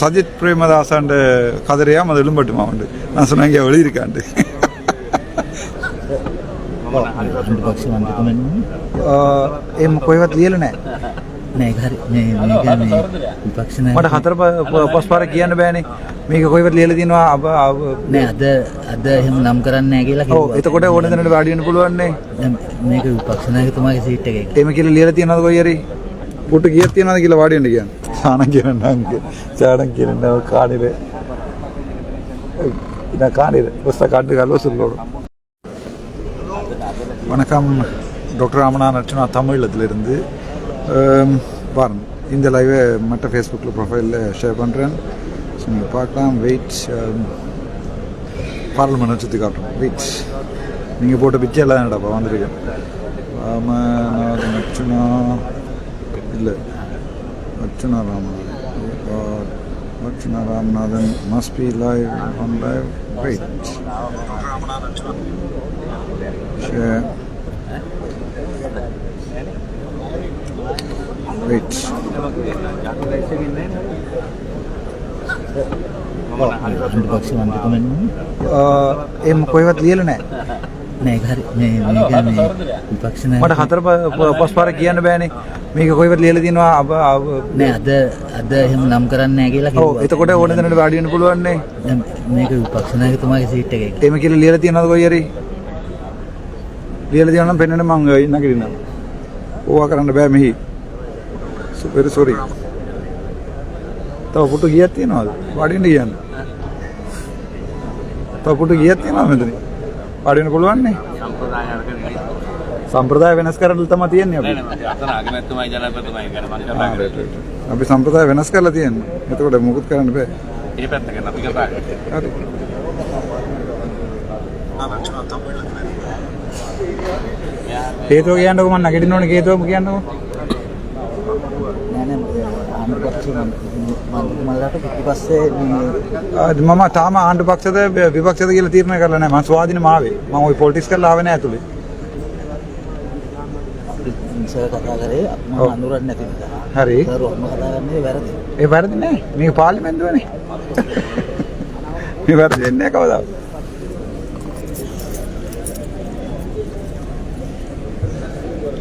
சஜித் பிரேமதாசாண்ட கதிரையாம் அது எழும்பட்டுமா உண்டு நான் சொன்னேன் இங்கே எழுதியிருக்காண்டு අන්ට පක්ෂ මන්ත්‍රකමෙන් එම කොයිවත් ලියල නෑ නෑ හරි මේ මේක මේ විපක්ෂණ මට හතර පස් පාර කියන්න බෑනේ මේක කොයිවත් ලියල තිනවා අබ නෑ අද අද එහෙම නම් කරන්න නෑ කියලා ඕ කිව්වා. එතකොට ඕන දනට වාඩියන්න පුළුවන්නේ දැන් මේක විපක්ෂනායකතුමාගේ සීට් එක එම කියල ලියල තියනද කොයරි ගුට ഒട്ട് കീർത്തിയാണ് അതിൽ വാടിയുണ്ടിരിക്കുകയാണ് ചാണക്യനുണ്ട് അങ്ങ് ചാണക്യനുണ്ട് കാടിൽ പിന്നെ കാടിൽ ബസ് കാട്ടിൽ കലോസിലോട് வணக்கம் டாக்டர் ராமனா நட்சனா தமிழத்திலிருந்து பாருங்க இந்த லைவை மற்ற ஃபேஸ்புக்கில் ப்ரொஃபைலில் ஷேர் பண்ணுறேன் ஸோ நீங்கள் பார்க்கலாம் வெயிட் பார்லமெண்ட் சுற்றி காட்டுறோம் வெயிட் நீங்கள் போட்ட பிச்சை எல்லாம் என்னடாப்பா வந்திருக்கேன் ராமநாத நட்சனா இல்லை Archana Ramanath. God, Archana Ramanathan must be live on live. Wait. Share. Wait. એમ કોઈ વાત લીધેલું ને මට හතර පස් පාර කියන්න බෑනේ මේක කොයිවට ලියලා තියෙනවා අප නෑ අද අද එහෙම නම් කරන්නේ නෑ කියලා කිව්වා. එතකොට ඕන දෙනට වැඩි වෙන්න පුළුවන්නේ. මේක විපක්ෂ නායකතුමාගේ සීට් එකේ. එහෙම කියලා ලියලා තියෙනවද කොයි හරි? ලියලා තියෙනවා නම් පෙන්වන්න මම ඉන්න කිරිනම්. ඕවා කරන්න බෑ මෙහි. very sorry. තව පුටු ගියක් තියනවාද? වඩින්න කියන්න. තව පුටු ගියක් තියනවා මෙතන. වඩින්න පුළුවන්නේ? සම්ප්‍රදාය වෙනස් කරන්න තම තියෙන්නේ අපි. අපි සම්ප්‍රදාය වෙනස් කරලා තියෙන්නේ. එතකොට මුකුත් කරන්න බෑ. ඒ පැත්තක අපි කතා කරා. හරි හේතුව කියන්නකො මම නැගිටින්න ඕනේ. හේතුවම කියන්නකො මම තාම ආණ්ඩු පක්ෂද විපක්ෂද කියලා තීරණය කරලා නැහැ. මම ස්වාධීනම ආවේ. මම ওই පොලිටික්ස් කරලා ආවේ නැහැ ඇතුලේ. හරි. ඒ වැරදි නෑ. මේක පාර්ලිමේන්තුවනේ මේ වැරදි වෙන්නේ නැහැ කවදාවත්.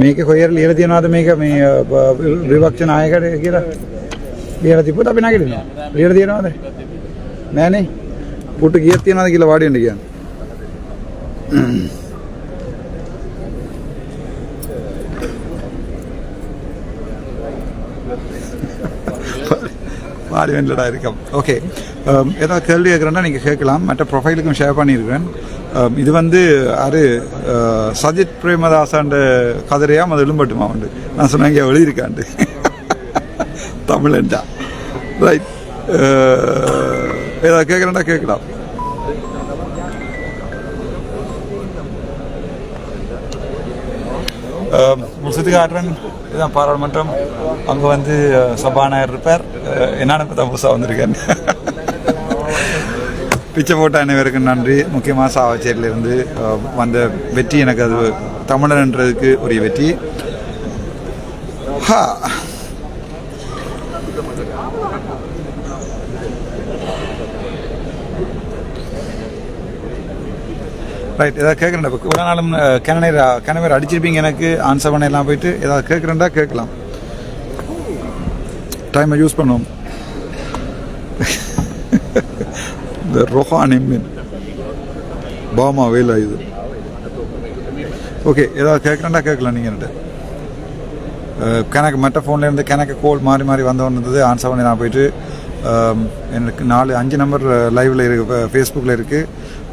මේක කොහෙර ලියලා තියනවාද මේක? මේ විපක්ෂ නායකට කියලා ලියලා තිබ්බොත් අපි නැගිටිනවා ලියලා තියනවාද නෑනේ පුටු කීයක් තියනවාද කියලා වාඩි වෙන්න කියන්නේ பார்லிமெண்ட்லடா இருக்கோம் ஓகே ஏதாவது கேள்வி கேட்குறேன்னா நீங்கள் கேட்கலாம் மற்ற ப்ரொஃபைலுக்கும் ஷேர் பண்ணியிருக்கிறேன் Um, இது வந்து அரு uh, சஜித் பிரேமதாசாண்ட கதிரையாம் அது எழும்பட்டுமா உண்டு நான் சொன்னேன் இங்கே எழுதியிருக்காண்டு தமிழன்டா ரைட் ஏதாவது கேட்குறேன்னா கேட்கலாம் முசுதி காட்டுறன் இதுதான் பாராளுமன்றம். அங்கே வந்து சபாநாயகர் இருப்பார். என்னென்ன என்னன்னு பார்த்தா புதுசாக வந்திருக்கேன். பிச்சை போட்ட அனைவருக்கும் நன்றி. முக்கியமாக சாவச்சேரியிலிருந்து வந்த வெற்றி எனக்கு அது தமிழர்ன்றதுக்கு உரிய வெற்றி. ஹா. ரைட் ஏதாவது கேட்குறேன் இப்போ ஒரு நாளும் கிணநீர் கிணவர் அடிச்சிருப்பீங்க எனக்கு ஆன்சர் பண்ணிடலாம் போயிட்டு ஏதாவது கேட்குறேன்டா கேட்கலாம். டைமை யூஸ் பண்ணுவோம். இந்த ரொஹான் எம்மின் பாமா வேலா இது ஓகே ஏதாவது கேட்குறேன்டா கேட்கலாம் நீங்கள் என்கிட்ட. கணக்கு மற்ற ஃபோன்லேருந்து கணக்கு கோல் மாறி மாறி வந்தவன் இருந்தது ஆன்சர் பண்ணி நான் போயிட்டு எனக்கு நாலு அஞ்சு நம்பர் லைவில் இருக்கு ஃபேஸ்புக்கில் இருக்குது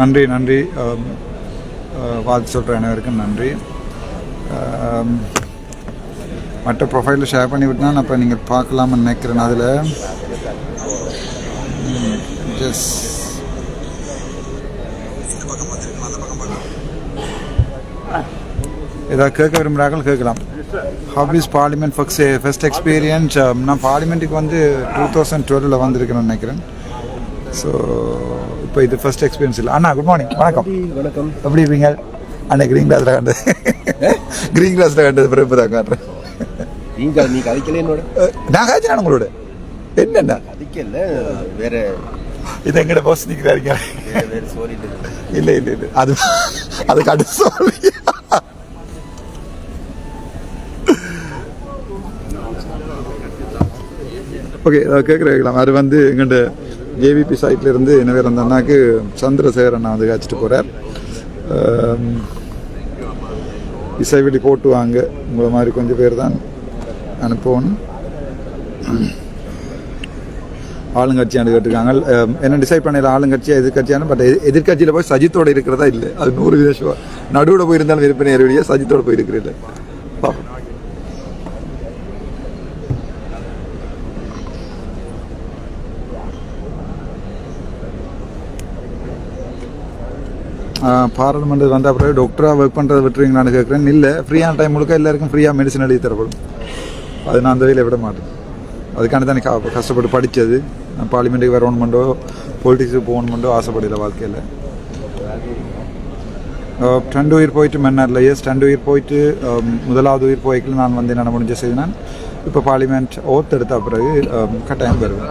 நன்றி நன்றி. பார்த்து வாழ்த்து சொல்கிற அனைவருக்கும் நன்றி. மற்ற ப்ரொஃபைலில் ஷேர் பண்ணி விட்டுனா அப்போ நீங்கள் பார்க்கலாம்னு நினைக்கிறேன் அதில். ஜஸ்ட் ஏதாவது கேட்க விரும்புகிறார்கள் கேட்கலாம். Hobbies is parliament first first experience நான் பார்லிமெண்ட்டுக்கு வந்து டூ தௌசண்ட் டுவெலில் வந்திருக்கிறேன்னு நினைக்கிறேன். ஸோ இப்போ இது ஃபர்ஸ்ட் எக்ஸ்பீரியன்ஸ் இல்லை. அண்ணா குட் மார்னிங் வணக்கம். வணக்கம்? எப்படி இருப்பீங்க அண்ணா க்ரீன் கிளாஸில் கண்டது. க்ரீன் கிளாஸில் கண்டது பிறகு இப்போ தான் காட்டுறேன் நீங்க நீ கதைக்கல என்னோட? நான் காய்ச்சினா உங்களோட? என்னென்ன கதைக்கல வேற. இது எங்கட பாஸ் நிற்கிறாருங்க இல்லை. இல்லை இல்லை அது அதுக்கு அடுத்து சொல்லி ஓகே கேட்குறேன் அது வந்து எங்கள்ட ஜேவிபி சைட்லேருந்து என்ன பேர் அந்த அண்ணாக்கு சந்திரசேகர் அண்ணா வந்து காய்ச்சிட்டு போகிறார் இசைவெளி போட்டு வாங்க. உங்களை மாதிரி கொஞ்சம் பேர் தான் அனுப்பணும் ஆளுங்கட்சியானு கேட்டிருக்காங்க. என்ன டிசைட் பண்ணல ஆளுங்கட்சியா எதிர்கட்சியான பட் எதிர்கட்சியில் போய் சஜித்தோடு இருக்கிறதா இல்லை. அது நூறு விதம் நடுவில் போயிருந்தாலும் விருப்பம் ஏறிய சஜித்தோடு போயிருக்கிறீங்க பாராளுமன்றம் வந்த பிறகு டாக்டராக ஒர்க் பண்ணுறதை விட்டுருவீங்களான்னு கேட்குறேன் இல்லை ஃப்ரீயான டைம் முழுக்க எல்லாருக்கும் ஃப்ரீயாக மெடிசன் எழுதி தரப்படும். அது நான் அந்த வழியில் விட மாட்டேன். அதுக்காண்டி தான் எனக்கு கஷ்டப்பட்டு படித்தது. நான் பார்லிமெண்ட்டுக்கு வரணுமெண்டோ பொலிட்டிக்ஸுக்கு போகணுமெண்டோ ஆசைப்படல வாழ்க்கையில். ரெண்டு உயிர் போயிட்டு மன்னாரில். எஸ் ரெண்டு உயிர் போயிட்டு முதலாவது உயிர் போய்க்கல நான் வந்து என்ன முடிஞ்ச செய்தான். இப்போ பார்லிமெண்ட் ஓத் எடுத்த பிறகு கட்டாயம் வருவேன்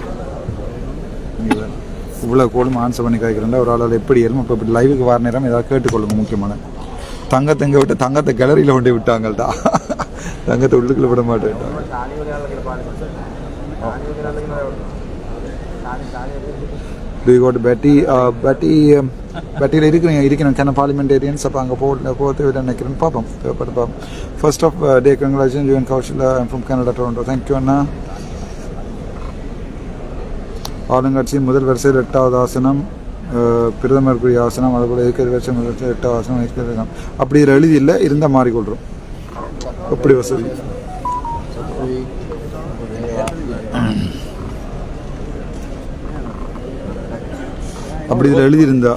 இவ்வளோ கோலும் ஆன்சர் பண்ணி கேட்குறேன் ஒரு ஆளால் எப்படி ஏறும் இப்போ இப்படி லைவுக்கு வர நேரம் ஏதாவது கேட்டுக்கொள்ளுங்க முக்கியமான. தங்கத்தை இங்கே விட்டு தங்கத்தை கேலரியில் கொண்டு விட்டாங்கள்டா. தங்கத்தை உள்ளுக்குள்ள விட மாட்டேன். டு கோட் பேட்டி பேட்டி பேட்டியில் இருக்கிறீங்க இருக்கிறேன் கன பார்லிமெண்டேரியன்ஸ் அப்போ அங்கே போக போக தேவையில்லை நினைக்கிறேன். பார்ப்போம் தேவைப்பட்டு பார்ப்போம். First of day congratulation June Kaushil from Canada Toronto thank you அண்ணா. ஆளுங்கட்சியின் முதல் வரிசையில் எட்டாவது ஆசனம் பிரதமருக்குரிய ஆசனம் அதுபோல் இருக்கிற வருஷம் முதல் எட்டாவது ஆசனம் இருக்கிற அப்படி எழுதி இல்லை இருந்தால் மாறிக்கொள்கிறோம். அப்படி வசதி? அப்படி இதில் எழுதியிருந்தா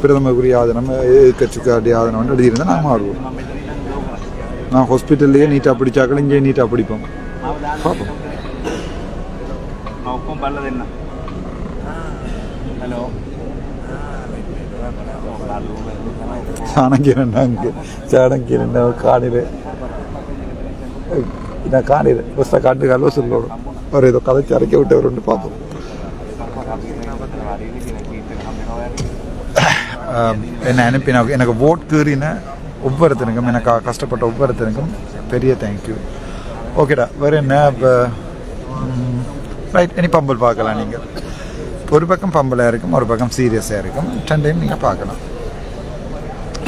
பிரதமருக்குரிய ஆதனம் எதிர்கட்சிக்காருடைய ஆதனம்னு எழுதியிருந்தா நாங்கள் மாறுவோம். நான் ஹாஸ்பிட்டல்லையே நீட்டாக பிடிச்சாக்கள் இங்கே நீட்டாக பிடிப்போம். பார்ப்போம். പലതെന്ന ഹലോ சாணக்கியன் அங்கே சாணக்கியன் காலையில் நான் காலையில் ஃபஸ்ட்டாக காட்டு கல்வ சொல்லணும் ஒரு ஏதோ கதைச்சு அரைக்க விட்டவருன்னு பார்ப்போம் ஆம், என்னை அனுப்பி நான் எனக்கு ஓட் கீறின ஒவ்வொருத்தனுக்கும் எனக்கு கஷ்டப்பட்ட ஒவ்வொருத்தனுக்கும் பெரிய தேங்க்யூ ஓகேடா வேறு என்ன இப்போ ரைட் இனி பம்பல் பார்க்கலாம் நீங்கள் ஒரு பக்கம் பம்பலாக இருக்கும் ஒரு பக்கம் சீரியஸாக இருக்கும். ரெண்டையும் நீங்கள் பார்க்கலாம்.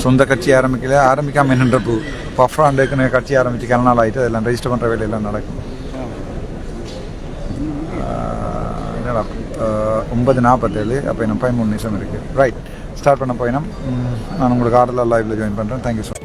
சொந்த கட்சி ஆரம்பிக்கல ஆரம்பிக்காமல் என்னன்ற பூ. பஃப்ராண்டுக்குன்னு கட்சி ஆரம்பித்து கிள நாள் ஆகிட்டு அதெல்லாம் ரெஜிஸ்டர் பண்ணுற வேலையெல்லாம் நடக்கும். என்னடா ஒன்பது நாற்பத்தேழு அப்போ இன்னும் பதிமூணு நிமிஷம் இருக்குது ரைட் ஸ்டார்ட் பண்ண போயினோம். நான் உங்களுக்கு ஆர்டரில் லைவில் ஜாயின் பண்ணுறேன் தேங்க்யூ ஸோ